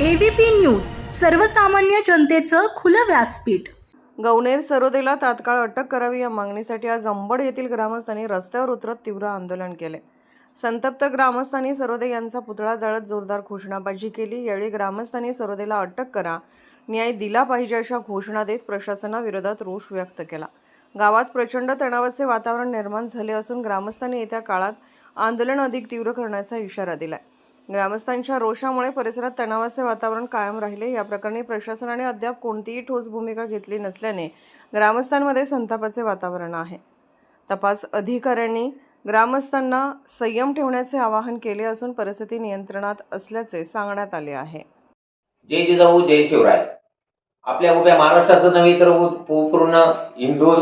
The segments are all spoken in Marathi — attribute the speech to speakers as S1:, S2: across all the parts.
S1: एबीपी न्यूज सर्वसामान्य जनतेचं खुलं व्यासपीठ.
S2: गौनेर सरोदेला तात्काळ अटक करावी या मागणीसाठी आज अंबड येथील ग्रामस्थांनी रस्त्यावर उतरत तीव्र आंदोलन केले. संतप्त ग्रामस्थांनी सरोदे यांचा पुतळा जाळत जोरदार घोषणाबाजी केली. यावेळी ग्रामस्थांनी सरोदेला अटक करा न्याय दिला पाहिजे अशा घोषणा देत प्रशासनाविरोधात रोष व्यक्त केला. गावात प्रचंड तणावाचे वातावरण निर्माण झाले असून ग्रामस्थांनी येत्या काळात आंदोलन अधिक तीव्र करण्याचा इशारा दिलाय. ग्रामस्थांच्या रोषामुळे परिसरात तणावाचे वातावरण कायम राहिले. या प्रकरणी प्रशासनाने अद्याप कोणतीही ठोस भूमिका घेतली नसल्याने ग्रामस्थांमध्ये संतापाचे वातावरण आहे. तपास अधिकाऱ्यांनी ग्रामस्थांना संयम ठेवण्याचे आवाहन केले असून परिस्थिती नियंत्रणात असल्याचे सांगण्यात आले आहे.
S3: जय जिजाऊ जय शिवराय. आपल्या उभ्या महाराष्ट्राचं नव्हे तर पूर्ण हिंदू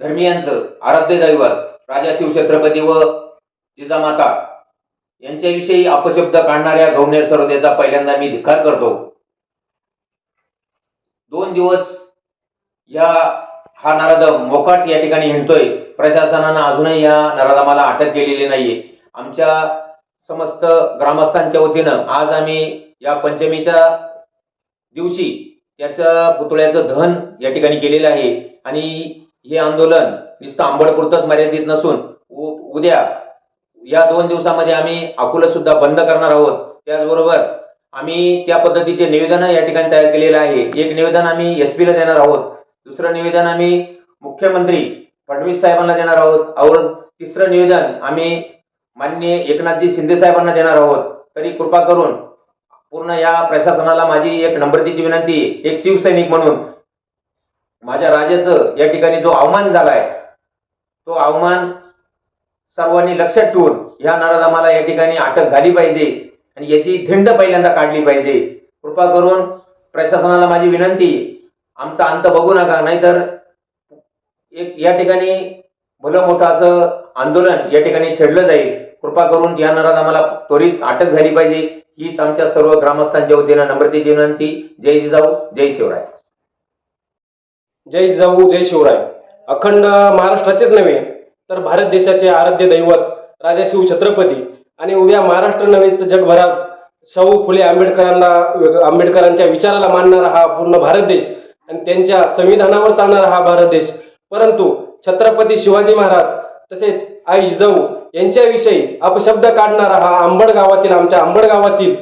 S3: धर्मियांचं आराध्य दैवत राजा शिवछत्रपती व जिजामाता यांच्याविषयी अपशब्द काढणाऱ्या गवणे सरोदेचा पहिल्यांदा मी धिक्कार करतो. दोन दिवस या हा नारद मोकाट या ठिकाणी हिंडतोय. प्रशासनानं अजूनही या नराधमाला अटक केलेली नाहीये. आमच्या समस्त ग्रामस्थांच्या वतीनं आज आम्ही या पंचमीच्या दिवशी त्याचं पुतळ्याचं दहन या ठिकाणी केलेलं आहे. आणि हे आंदोलन नुसतं आंबडपुरतच मर्यादित नसून उद्या या दोन दिवसामध्ये आम्ही अकोला सुद्धा बंद करणार आहोत. त्याचबरोबर आम्ही त्या पद्धतीचे निवेदन या ठिकाणी तयार केलेलं आहे. एक निवेदन आम्ही एस ला देणार आहोत. दुसरं निवेदन आम्ही मुख्यमंत्री फडणवीस साहेबांना देणार आहोत. और तिसरं निवेदन आम्ही माननीय एकनाथजी शिंदे साहेबांना देणार आहोत. तरी कृपा करून पूर्ण या प्रशासनाला माझी एक नम्रतेची विनंती एक शिवसैनिक म्हणून. माझ्या राजाचं या ठिकाणी जो अवमान झालाय तो अवमान सर्वांनी लक्षात ठेवून ह्या नराधमाला या ठिकाणी अटक झाली पाहिजे आणि याची धिंड पहिल्यांदा काढली पाहिजे. कृपा करून प्रशासनाला माझी विनंती आमचा अंत बघू नका नाहीतर एक या ठिकाणी भलं मोठं असं आंदोलन या ठिकाणी छेडलं जाईल. कृपा करून या नराधमाला त्वरित अटक झाली पाहिजे. हीच आमच्या सर्व ग्रामस्थांच्या वतीनं नम्रतेची विनंती. जय जिजाऊ जय शिवराय.
S4: जय जिजाऊ जय शिवराय. अखंड महाराष्ट्राचेच नव्हे तर भारत देशाचे आराध्य दैवत राजा छत्रपती आणि उद्या महाराष्ट्र नव्हे जगभरात शाहू फुले आंबेडकरांना आंबेडकरांच्या विचाराला मानणारा हा पूर्ण भारत देश आणि त्यांच्या संविधानावर चालणारा हा भारत देश. परंतु छत्रपती शिवाजी महाराज तसेच आई जिजाऊ यांच्याविषयी अपशब्द काढणारा हा आंबड गावातील आमच्या आंबड गावातील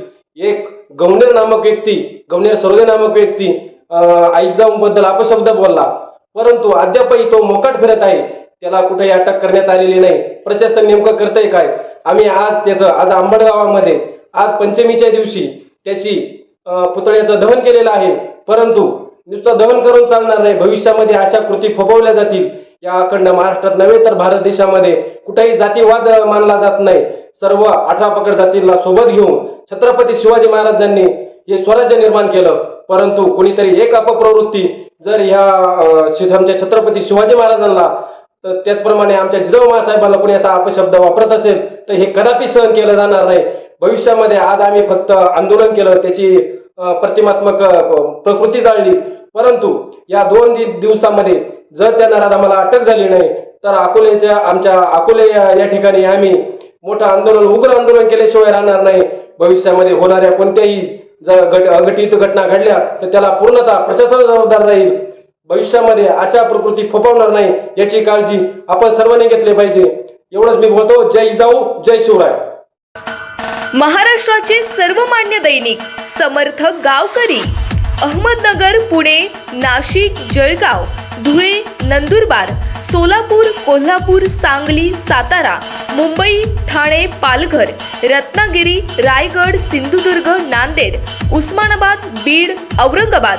S4: एक गौनेर नामक व्यक्ती गौनेर सोरगे नामक व्यक्ती आई जिजाऊंबद्दल अपशब्द बोलला. परंतु अद्यापही तो मोकाट फिरत आहे. त्याला कुठेही अटक करण्यात आलेली नाही. प्रशासन नेमकं करतंय काय? आम्ही आज त्याचं आज आंबडगावामध्ये आज पंचमीच्या दिवशी त्याची पुतळ्याचं दहन केलेलं आहे. परंतु नुसतं दहन करून चालणार नाही. भविष्यामध्ये अशा कृती फोपवल्या जातील. या अखंड महाराष्ट्रात नव्हे तर भारत देशामध्ये कुठेही जातीवाद मानला जात नाही. सर्व अठरा पकड जातींना सोबत घेऊन छत्रपती शिवाजी महाराजांनी हे स्वराज्य निर्माण केलं. परंतु कोणीतरी एक अपप्रवृत्ती जर ह्या अं, आमच्या छत्रपती शिवाजी महाराजांना तर त्याचप्रमाणे आमच्या जिजाऊ महासाहेबांना कोणी असा अपशब्द वापरत असेल तर हे कदापि सहन केलं जाणार नाही. भविष्यामध्ये आज आम्ही फक्त आंदोलन केलं त्याची प्रतिमात्मक प्रकृती जाळली. परंतु या दोन दिवसामध्ये जर त्या नराधामाला अटक झाली नाही तर अकोल्याच्या आमच्या अकोले या ठिकाणी आम्ही मोठं आंदोलन उग्र आंदोलन केल्याशिवाय राहणार नाही. भविष्यामध्ये होणाऱ्या कोणत्याही जर घट अघटित घटना घडल्या तर त्याला पूर्णतः प्रशासन जबाबदार राहील. भविष्यामध्ये अशा प्रकृती फोपवणार नाही याची काळजी आपण सर्वांनी घेतली पाहिजे. एवढंच मी बोलतो जय जाऊ जय शिवराय.
S5: महाराष्ट्राचे सर्वमान्य दैनिक समर्थ गावकरी अहमदनगर पुणे नाशिक जळगाव धुळे नंदुरबार सोलापूर कोल्हापूर सांगली सातारा मुंबई ठाणे पालघर रत्नागिरी रायगड सिंधुदुर्ग नांदेड उस्मानाबाद बीड औरंगाबाद